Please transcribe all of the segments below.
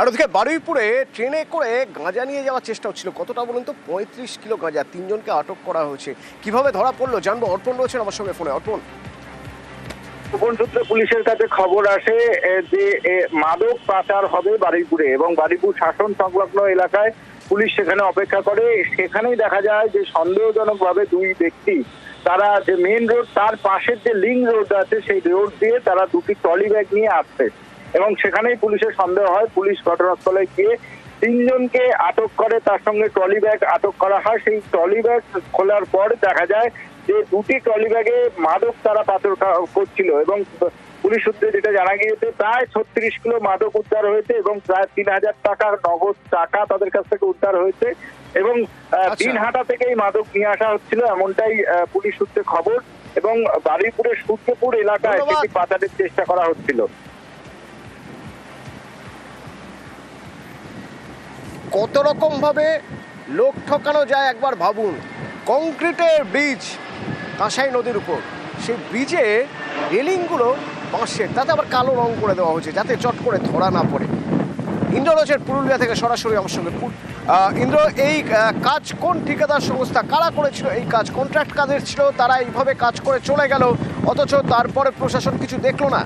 আর ওদিকে বারুইপুরে ট্রেনে করে গাঁজা নিয়ে যাওয়ার চেষ্টা হচ্ছিল। কতটা বলুন তো? পঁয়ত্রিশ কিলো গাঁজা তিনজনকে আটক করা হয়েছে। কীভাবে ধরা পড়ল? জানব। অর্পণ রয়েছেন আমার সঙ্গে ফোনে। অর্পণ। পুলিশের কাছে খবর আসে যে মাদক পাচার হবে বারুইপুরে এবং বারুইপুর শাসন সংলগ্ন এলাকায় পুলিশ সেখানে অপেক্ষা করে। সেখানেই দেখা যায় যে সন্দেহজনকভাবে দুই ব্যক্তি, তারা যে মেন রোড তার পাশের যে লিঙ্ক রোড আছে, সেই রোড দিয়ে তারা দুটি ট্রলি ব্যাগ নিয়ে আসছে। এবং সেখানেই পুলিশের সন্দেহ হয় পুলিশ ঘটনাস্থলে গিয়ে তিনজনকে আটক করে তার সঙ্গে ট্রলি ব্যাগ আটক করা হয় সেই ট্রলি ব্যাগ খোলার পর দেখা যায় যে দুটি ট্রলি ব্যাগে মাদক তারা পাথর করছিল এবং পুলিশ সূত্রে যেটা জানা গিয়েছে প্রায় ছত্রিশ কিলো মাদক উদ্ধার হয়েছে এবং প্রায় তিন হাজার টাকার নগদ টাকা তাদের কাছ থেকে উদ্ধার হয়েছে এবং আচ্ছা। দিনহাটা থেকে এই মাদক নিয়ে আসা হচ্ছিল এমনটাই পুলিশ সূত্রে খবর এবং বারুইপুরের সূর্যপুর এলাকায়। সেটি পাচারের চেষ্টা করা হচ্ছিল কত রকম ভাবে লোক ঠকানো যায় একবার ভাবুন। কংক্রিটের ব্রিজ কাঁসাই নদীর উপর। সেই ব্রিজে রেলিংগুলো বাঁশের তাতে আবার কালো রং করে দেওয়া হয়েছে যাতে চট করে ধরা না পড়ে। ইন্দ্র রয়েছেন পুরুলিয়া থেকে সরাসরি আমার সঙ্গে ইন্দ্র, এই কাজ কোন ঠিকাদার সংস্থা? কারা করেছিল এই কাজ? কন্ট্রাক্ট কাদের ছিল? তারা এইভাবে কাজ করে চলে গেল, অথচ তারপরে প্রশাসন কিছু দেখল না।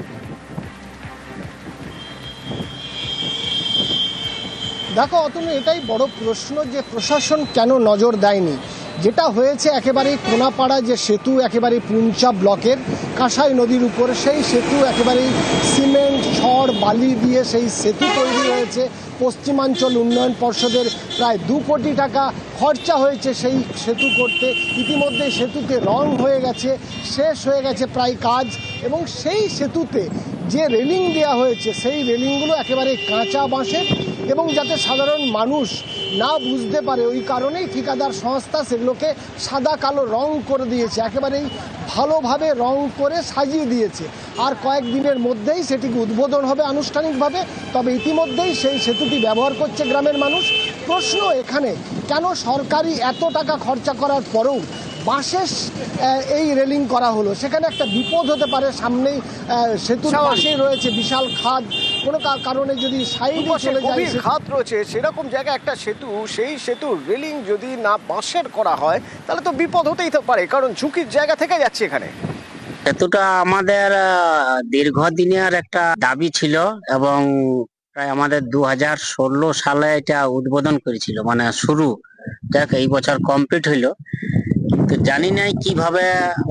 দেখো, অতনু, এটাই বড় প্রশ্ন যে প্রশাসন কেন নজর দেয়নি। যেটা হয়েছে একেবারেই কোনাপাড়া যে সেতু একেবারে পুঞ্চা ব্লকের কাঁসাই নদীর উপর, সেই সেতু একেবারে সিমেন্ট ছড় বালি দিয়ে সেই সেতু তৈরি হয়েছে। পশ্চিমাঞ্চল উন্নয়ন পর্ষদের প্রায় দু কোটি টাকা খরচা হয়েছে সেই সেতু করতে। ইতিমধ্যে সেতুতে রং হয়ে গেছে, শেষ হয়ে গেছে প্রায় কাজ এবং সেই সেতুতে যে রেলিং দেওয়া হয়েছে, সেই রেলিংগুলো একেবারে কাঁচা বাঁশের এবং যাতে সাধারণ মানুষ না বুঝতে পারে, ওই কারণেই ঠিকাদার সংস্থা সেগুলোকে সাদা কালো রং করে দিয়েছে, একেবারেই ভালোভাবে রং করে সাজিয়ে দিয়েছে। আর কয়েকদিনের মধ্যেই সেটিকে উদ্বোধন হবে আনুষ্ঠানিকভাবে, তবে ইতিমধ্যেই সেই সেতুটি ব্যবহার করছে গ্রামের মানুষ। প্রশ্ন এখানে, কেন সরকারি এত টাকা খরচা করার পরেও বাঁশের আহ, এই রেলিং করা হলো। সেখানে একটা বিপদ হতে পারে সামনেই আহ, সেতুর। পাশেই রয়েছে বিশাল খাদ। কোনো কারণে যদি সাইডে চলে যায় খাত রয়েছে সেরকম জায়গায় একটা সেতু সেই সেতুর রেলিং যদি না বাঁশের করা হয় তাহলে তো বিপদ হতেই তো পারে কারণ ঝুঁকির জায়গা থেকে যাচ্ছে এখানে। সেতুটা আমাদের দীর্ঘদিনের একটা দাবি ছিল এবং প্রায় আমাদের দু হাজার ষোলো সালে এটা উদ্বোধন করেছিল মানে শুরু। দেখ এই বছর কমপ্লিট হইল। তো জানি নাই কীভাবে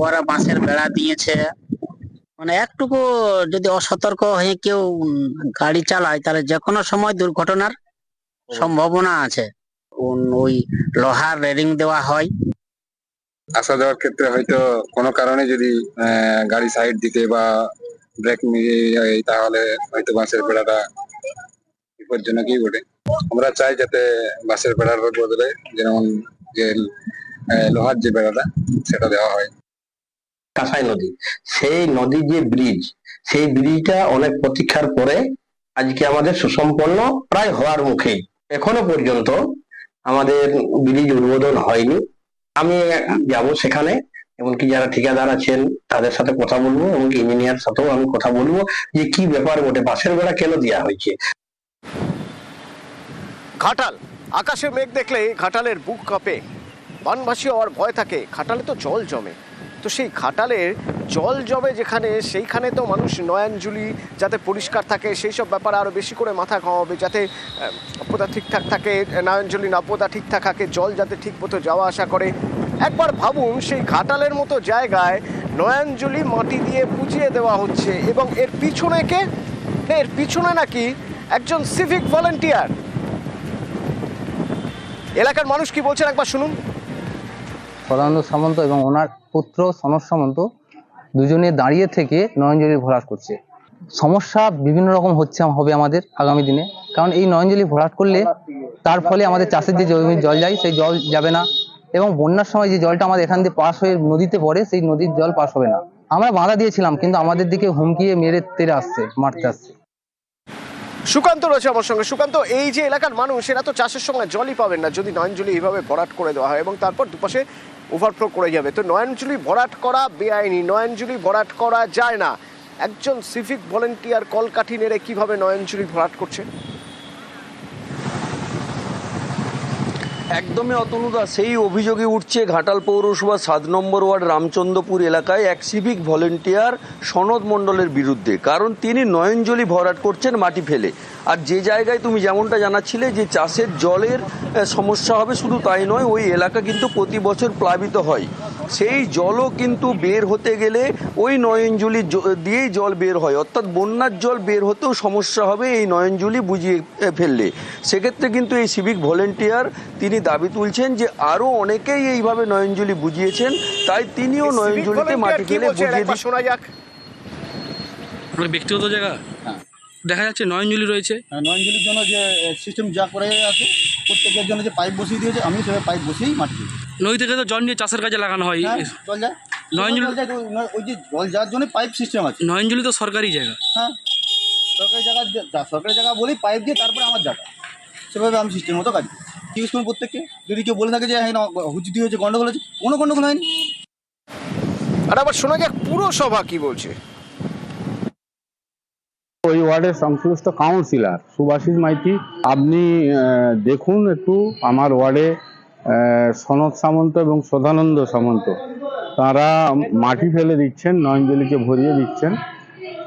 ওরা বাঁশের বেড়া দিয়েছে। মানে একটুকু যদি অসতর্ক হয়ে কেউ গাড়ি চালায় তাহলে যে কোনো সময় দুর্ঘটনার সম্ভাবনা আছে। ওই লোহার রেলিং দেওয়া হয়। আসা যাওয়ার ক্ষেত্রে হয়তো কোনো কারণে যদি গাড়ি সাইড দিতে বা ব্রেক মিলিয়ে তাহলে হয়তো বাসের বেড়াটা বিপজ্জনকই বটে। আমরা চাই যাতে বাসের বেড়ার বদলে যেমন যে লোহার যে বেড়াটা, সেটা দেওয়া হয়। কাঁসাই নদী। সেই নদীর যে ব্রিজ সেই ব্রিজটা অনেক প্রতীক্ষার পরে আজকে আমাদের সুসম্পন্ন প্রায় হওয়ার মুখে। এখনও পর্যন্ত আমাদের ব্রিজ উদ্বোধন হয়নি। আমি যাব সেখানে, এমনকি যারা ঠিকাদার আছেন, তাদের সাথে কথা বলব, এমনকি ইঞ্জিনিয়ার সাথেও আমি কথা বলব যে কি ব্যাপার বটে বাসের বেড়া কেন দেওয়া হয়েছে? ঘাটাল, আকাশে মেঘ দেখলে ঘাটালের বুক কাঁপে। বানভাসী হওয়ার ভয় থাকে। খাটালে তো জল জমে। তো সেই ঘাটালের জল জমে যেখানে, সেইখানে তো মানুষ নয়নজুলি যাতে পরিষ্কার থাকে সেই সব ব্যাপারে আরও বেশি করে মাথা ঘামাবে যাতে নব্যতা ঠিকঠাক থাকে, নয়নজুলি নব্যতা ঠিকঠাক থাকে, জল যাতে ঠিক মতো যাওয়া আসা করে। একবার ভাবুন সেই ঘাটালের মতো জায়গায় নয়নজুলি মাটি দিয়ে পুজিয়ে দেওয়া হচ্ছে এবং এর পিছনে কে? এর পিছনে নাকি একজন সিভিক ভলেন্টিয়ার। এলাকার মানুষ কি বলছেন একবার শুনুন। সদানন্দ সামন্ত এবং ওনার পুত্র সনদ সামন্ত দুজনে দাঁড়িয়ে থেকে নয়নজলি ভরাট করছে। সমস্যা বিভিন্ন রকম হচ্ছে হবে আমাদের আগামী দিনে। কারণ এই নয়নজলি ভরাট করলে তার ফলে আমাদের চাষের যে জমির জল যায়, সেই জল যাবে না। এবং বন্যার সময় যে জলটা আমাদের এখান দিয়ে পাস হয়ে নদীতে পড়ে, সেই নদীর জল পাস হবে না। আমরা বাধা দিয়েছিলাম, কিন্তু আমাদের দিকে হুমকিয়ে মেরে তেরে আসছে, মারতে আসছে। সুকান্ত রয়েছে আমার সঙ্গে। সুকান্ত, এই যে এলাকার মানুষ, এরা তো চাষের সময় জলই পাবেন না, যদি নয়নজুলি এইভাবে ভরাট করে দেওয়া হয় এবং তারপর দুপাশে ওভারফ্লো করে যাবে। তো নয়নজুলি ভরাট করা বেআইনি, নয়নজুলি ভরাট করা যায় না। একজন সিভিক ভলেন্টিয়ার কলকাঠি নেড়ে কীভাবে নয়নজুলি ভরাট করছে একদমই অতনুদা, সেই অভিযোগে উঠছে ঘাটাল পৌরসভা সাত নম্বর ওয়ার্ড রামচন্দ্রপুর এলাকায় এক সিভিক ভলেন্টিয়ার সনদ মণ্ডলের বিরুদ্ধে। কারণ তিনি নয়নজলি ভরাট করছেন মাটি ফেলে। আর যে জায়গায় তুমি যেমনটা জানাচ্ছিলে যে চাষের জলের সমস্যা হবে শুধু তাই নয়, ওই এলাকা কিন্তু প্রতি বছর প্লাবিত হয়। সেই জলও কিন্তু বের হতে গেলে ওই নয়নজুলি দিয়েই জল বের হয়। অর্থাৎ বন্যার জল বের হতেও সমস্যা হবে এই নয়নজুলি বুঝিয়ে ফেললে। সেক্ষেত্রে কিন্তু এই সিভিক ভলেন্টিয়ার তিনি দাবি তুলছেন যে আরও অনেকেই এইভাবে নয়নজুলি বুঝিয়েছেন তাই তিনিও নয়নজুলিতে মাটি ফেলে বুঝিয়ে দিচ্ছেন শোনা যাক। মানে ব্যক্তিগত জায়গা? দেখা যাচ্ছে নয়নজুলি রয়েছে। হ্যাঁ, নয়নজলির জন্য যে সিস্টেম যা করে আছে প্রত্যেকের জন্য যে পাইপ বসিয়ে দিয়েছে আমি সেভাবে পাইপ বসিয়েই মাটি দিই নদী থেকে তো জল নিয়ে চাষের কাজে লাগানো হয়। হ্যাঁ জল যায়। নয়নজলি- যায় ওই- যে জল যাওয়ার জন্য পাইপ সিস্টেম আছে। নয়নজুলি তো সরকারি জায়গা। হ্যাঁ সরকারি জায়গা সরকারি জায়গা বলেই পাইপ দিয়ে তারপরে আমার জায়গা সেভাবে আমি সিস্টেম মতো কাজ করি। জিজ্ঞেস করুন প্রত্যেককে? যদি কেউ বলে থাকে যে হ্যাঁ হুচুতি হয়েছে গন্ডগোল হয়েছে কোনো গন্ডগোল হয়নি। আর আবার শোনা যাক পুরসভা কি বলছে? ওই ওয়ার্ডের সংশ্লিষ্ট কাউন্সিলর সুভাষিস মাইতি আপনি দেখুন একটু আমার ওয়ার্ডে সনদ সামন্ত এবং সদানন্দ সামন্ত। তারা মাটি ফেলে দিচ্ছেন, নয়নজলিকে ভরিয়ে দিচ্ছেন।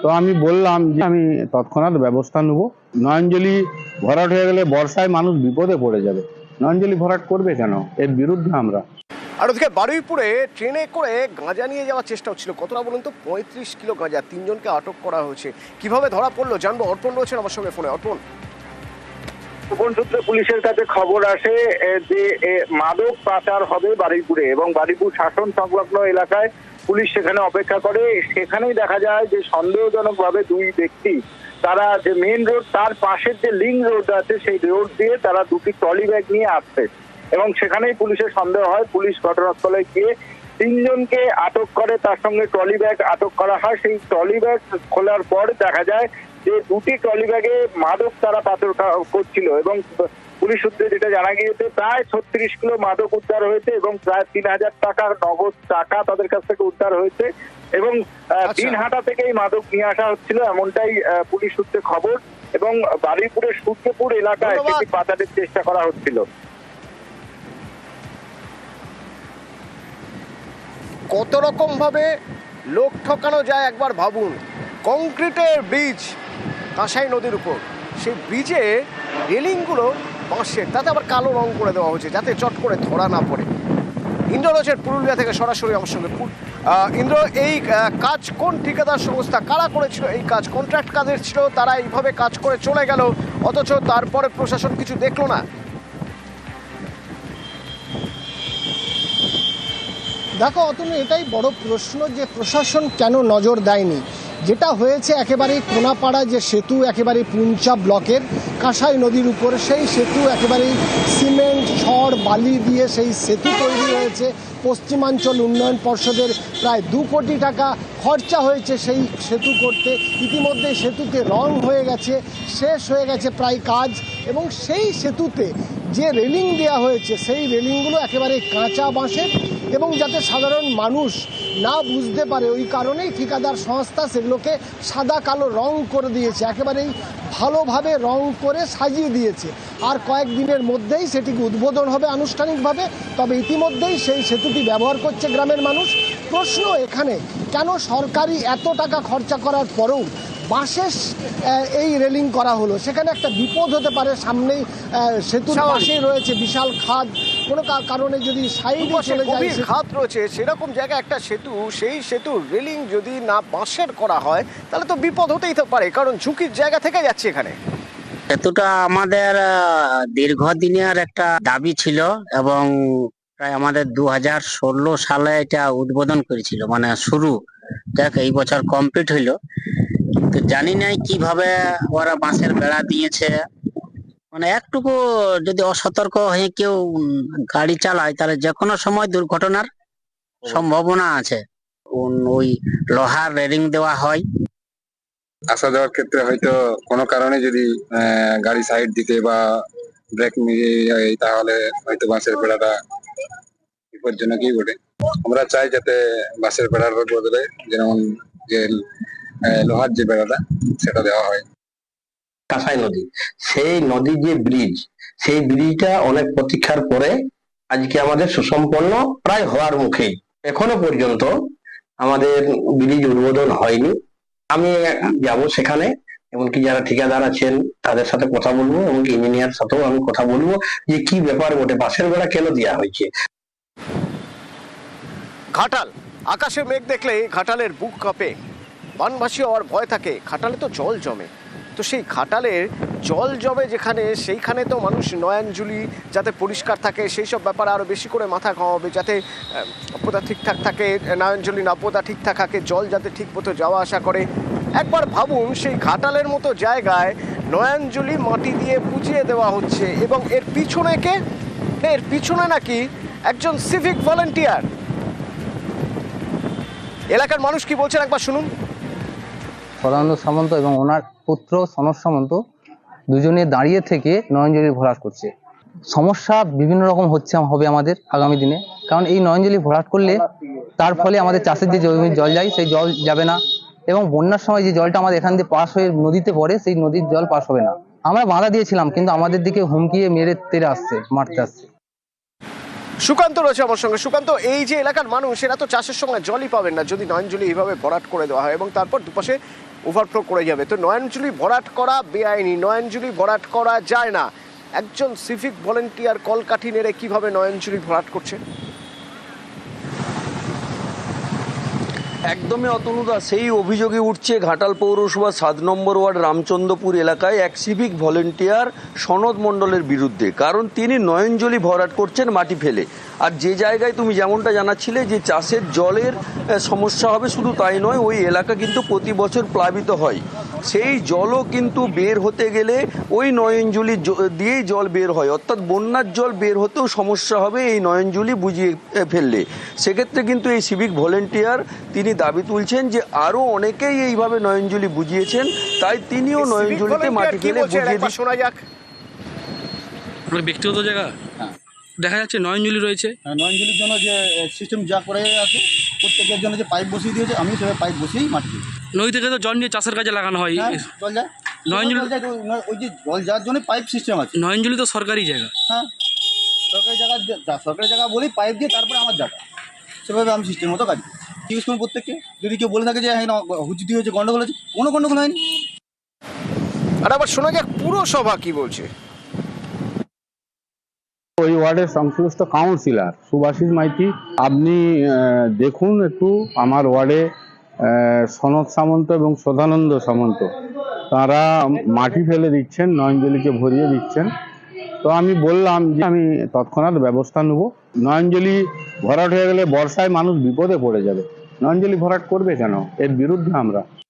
তো আমি বললাম যে আমি তৎক্ষণাৎ ব্যবস্থা নেব। নয়নজলি ভরাট হয়ে গেলে বর্ষায় মানুষ বিপদে পড়ে যাবে। নয়নজলি ভরাট করবে কেন? এর বিরুদ্ধে আমরা। আর ওদিকে বারুইপুরে ট্রেনে করে গাঁজা নিয়ে যাওয়ার চেষ্টা হচ্ছিল। কতটা বলুন তো? পঁয়ত্রিশ কিলো গাঁজা। তিনজনকে আটক করা হয়েছে। কীভাবে ধরা পড়ল? জানব। অর্পণ রয়েছেন আমার সঙ্গে ফোনে। অর্পণ। গোপন সূত্রে পুলিশের কাছে খবর আসে যে মাদক পাচার হবে বারুইপুরে এবং বারুইপুর শাসন সংলগ্ন এলাকায় পুলিশ সেখানে অপেক্ষা করে। সেখানেই দেখা যায় যে সন্দেহজনকভাবে দুই ব্যক্তি, তারা যে মেন রোড তার পাশের যে লিঙ্ক রোড আছে, সেই রোড দিয়ে তারা দুটি ট্রলি ব্যাগ নিয়ে আসছে এবং সেখানেই পুলিশের সন্দেহ হয়। পুলিশ ঘটনাস্থলে গিয়ে তিনজনকে আটক করে, তার সঙ্গে ট্রলি ব্যাগ আটক করা হয়। সেই ট্রলি ব্যাগ খোলার পর দেখা যায় যে দুটি ট্রলি ব্যাগে মাদক তারা পাথর করছিল এবং পুলিশ সূত্রে যেটা জানা গিয়েছে প্রায় ছত্রিশ কিলো মাদক উদ্ধার হয়েছে এবং প্রায় তিন হাজার টাকার নগদ টাকা তাদের কাছ থেকে উদ্ধার হয়েছে এবং আচ্ছা। দিনহাটা থেকে এই মাদক নিয়ে আসা হচ্ছিল এমনটাই পুলিশ সূত্রে খবর এবং বারুইপুরের সূর্যপুর এলাকায়। সেটি পাচারের চেষ্টা করা হচ্ছিল কত রকম ভাবে লোক ঠকানো যায় একবার ভাবুন কংক্রিটের ব্রিজ কাঁসাই নদীর উপর। সেই ব্রিজে রেলিংগুলো বাঁশের তাতে আবার কালো রং করে দেওয়া হয়েছে যাতে চট করে ধরা না পড়ে। ইন্দ্র পুরুলিয়া থেকে সরাসরি আমার সঙ্গে ইন্দ্র, এই কাজ কোন ঠিকাদার সংস্থা, কারা করেছিল এই কাজ? কন্ট্রাক্ট কাদের ছিল, তারা এইভাবে কাজ করে চলে গেল, অথচ তারপরে প্রশাসন কিছু দেখল না? দেখো, অতনু, এটাই বড় প্রশ্ন যে প্রশাসন কেন নজর দেয়নি? যেটা হয়েছে একেবারে কোনাপাড়া যে সেতু, একেবারে পুঞ্চা ব্লকের কাঁসাই নদীর উপর, সেই সেতু একেবারে সিমেন্ট ছড় বালি দিয়ে সেই সেতু তৈরি হয়েছে। পশ্চিমাঞ্চল উন্নয়ন পর্ষদের প্রায় দু কোটি টাকা খরচা হয়েছে সেই সেতু করতে। ইতিমধ্যে সেতুতে রং হয়ে গেছে, শেষ হয়ে গেছে প্রায় কাজ এবং সেই সেতুতে যে রেলিং দেওয়া হয়েছে, সেই রেলিংগুলো একেবারে কাঁচা বাঁশের এবং যাতে সাধারণ মানুষ না বুঝতে পারে, ওই কারণেই ঠিকাদার সংস্থা সেগুলোকে সাদা, কালো রং করে দিয়েছে, একেবারেই ভালোভাবে রং করে সাজিয়ে দিয়েছে। আর কয়েকদিনের মধ্যেই সেটিকে উদ্বোধন হবে আনুষ্ঠানিকভাবে, তবে ইতিমধ্যেই সেই সেতুটি ব্যবহার করছে গ্রামের মানুষ। প্রশ্ন এখানে, কেন সরকারি এত টাকা খরচা করার পরেও বাঁশের আহ, এই রেলিং করা হলো। সেখানে একটা বিপদ হতে পারে সামনেই আহ, সেতুর। পাশেই রয়েছে বিশাল খাদ। কোনো কারণে যদি সাইডে চলে যায় খাত রয়েছে সেরকম জায়গায় একটা সেতু সেই সেতুর রেলিং যদি না বাঁশের করা হয় তাহলে তো বিপদ হতেই তো পারে কারণ ঝুঁকির জায়গা থেকে যাচ্ছে এখানে। সেতুটা আমাদের দীর্ঘদিনের একটা দাবি ছিল এবং প্রায় আমাদের দু হাজার ষোলো সালে এটা উদ্বোধন করেছিল মানে শুরু। দেখ এই বছর কমপ্লিট হইল। তো জানি নাই কীভাবে ওরা বাঁশের বেড়া দিয়েছে। মানে একটুকু যদি অসতর্ক হয়ে কেউ গাড়ি চালায় তাহলে যে কোনো সময় দুর্ঘটনার সম্ভাবনা আছে। ওই লোহার রেলিং দেওয়া হয়। আসা যাওয়ার ক্ষেত্রে হয়তো কোনো কারণে যদি গাড়ি সাইড দিতে বা ব্রেক মিলিয়ে তাহলে হয়তো বাসের বেড়াটা বিপজ্জনকই ঘটে আমরা চাই যাতে বাসের বেড়ার বদলে যেমন যে লোহার যে বেড়াটা সেটা দেওয়া হয়। কাঁসাই নদী। সেই নদী যে ব্রিজ সেই ব্রিজটা অনেক প্রতীক্ষার পরে আজকে আমাদের সুসম্পন্ন প্রায় হওয়ার মুখে। এখনও পর্যন্ত আমাদের ব্রিজ উদ্বোধন হয়নি। আমি যাব সেখানে এমনকি যারা ঠিকাদার আছেন তাদের সাথে কথা বলব এমনকি ইঞ্জিনিয়ার সাথেও আমি কথা বলব যে কি ব্যাপার বটে বাসের বেড়া কেন দেওয়া হয়েছে? ঘাটাল আকাশে মেঘ দেখলেই ঘাটালের বুক কাঁপে। বানভাসী হওয়ার ভয় থাকে। খাটালে তো জল জমে। তো সেই ঘাটালের জল জমে যেখানে সেইখানে তো মানুষ নয়নজুলি যাতে পরিষ্কার থাকে সেই সব ব্যাপারে আরও বেশি করে মাথা ঘামাবে যাতে আহ, ঠিকঠাক থাকে নয়নজুলি না পোদা ঠিকঠাক থাকে জল যাতে ঠিক মতো যাওয়া আসা করে। একবার ভাবুন সেই ঘাটালের মতো জায়গায় নয়নজুলি মাটি দিয়ে বুঝিয়ে দেওয়া হচ্ছে এবং এর পিছনে কে? এর পিছনে নাকি একজন সিভিক ভলেন্টিয়ার। এলাকার মানুষ কি বলছেন একবার শুনুন। সদানন্দ সামন্ত এবং ওনার পুত্র সনদ সামন্ত দুজনে দাঁড়িয়ে থেকে নয়নজলি ভরাট করছে। সমস্যা বিভিন্ন রকম হচ্ছে, হবে আমাদের আগামী দিনে। কারণ এই নয়নজলি ভরাট করলে তার ফলে আমাদের চাষের যে জমির জল যায়, সেই জল যাবে না। এবং বন্যার সময় যে জলটা আমাদের এখান দিয়ে পাস হয়ে নদীতে পড়ে, সেই নদীর জল পাস হবে না। আমরা বাধা দিয়েছিলাম, কিন্তু আমাদের দিকে হুমকিয়ে মেরে তেরে আসছে, মারতে আসছে। সুকান্ত রয়েছে আমার সঙ্গে। সুকান্ত, এই যে এলাকার মানুষ, এরা তো চাষের সময় জলই পাবেন না, যদি নয়নজুলি এইভাবে ভরাট করে দেওয়া হয় এবং তারপর দুপাশে ওভারফ্লো করে যাবে। তো নয়নজুলি ভরাট করা বেআইনি, নয়নজুলি ভরাট করা যায় না। একজন সিভিক ভলেন্টিয়ার কলকাঠি নেড়ে কীভাবে নয়নজুলি ভরাট করছে একদমই অতনুদা সেই অভিযোগে উঠছে ঘাটাল পৌরসভা সাত নম্বর ওয়ার্ড রামচন্দ্রপুর এলাকায় এক সিভিক ভলেন্টিয়ার সনদ মণ্ডলের বিরুদ্ধে। কারণ তিনি নয়নজলি ভরাট করছেন মাটি ফেলে। আর যে জায়গায় তুমি যেমনটা জানাচ্ছিলে যে চাষের জলের সমস্যা হবে শুধু তাই নয়, ওই এলাকা কিন্তু প্রতি বছর প্লাবিত হয়। সেই জলও কিন্তু বের হতে গেলে ওই নয়নজুলি জ- দিয়েই জল বের হয়। অর্থাৎ বন্যার জল বের হতেও সমস্যা হবে এই নয়নজুলি বুঝিয়ে ফেললে। সেক্ষেত্রে কিন্তু এই সিভিক ভলেন্টিয়ার তিনি দাবি তুলছেন যে আরও অনেকেই এইভাবে নয়নজুলি বুঝিয়েছেন তাই তিনিও নয়নজুলিতে মাটি ফেলে বুঝিয়ে মানে দিচ্ছেন শোনা যাক। ব্যক্তিগত জায়গা? দেখা যাচ্ছে নয়নজুলি রয়েছে। হ্যাঁ, নয়নজলির জন্য যে সিস্টেম যা করে আছে প্রত্যেকের জন্য যে পাইপ বসিয়ে দিয়েছে আমি সেভাবে পাইপ বসিয়েই মাটি দিই নদী থেকে তো জল নিয়ে চাষের কাজে লাগানো হয়। হ্যাঁ জল যায়। নয়নজলি- জল ওই- যে জল যাওয়ার জন্য পাইপ সিস্টেম আছে। নয়নজুলি তো সরকারি জায়গা। হ্যাঁ সরকারি জায়গা সরকারি জায়গা বলেই পাইপ দিয়ে তারপরে আমার জায়গা। সেভাবে আমি সিস্টেম মতো কাজ করি। জিজ্ঞেস করুন প্রত্যেককে? যদি কেউ বলে থাকে যে হ্যাঁ হুচুতি হয়েছে গন্ডগোল হয়েছে কোনো গন্ডগোল হয়নি। আর আবার শোনা যাক পুরসভা কি বলছে। ওই ওয়ার্ডের সংশ্লিষ্ট কাউন্সিলর সুভাষিস মাইতি, আপনি দেখুন একটু আমার ওয়ার্ডে সনদ সামন্ত এবং সদানন্দ সামন্ত। তারা মাটি ফেলে দিচ্ছেন, নয়নজলিকে ভরিয়ে দিচ্ছেন। তো আমি বললাম যে আমি তৎক্ষণাৎ ব্যবস্থা নেব। নয়নজলি ভরাট হয়ে গেলে বর্ষায় মানুষ বিপদে পড়ে যাবে। নয়নজলি ভরাট করবে কেন? এর বিরুদ্ধে আমরা।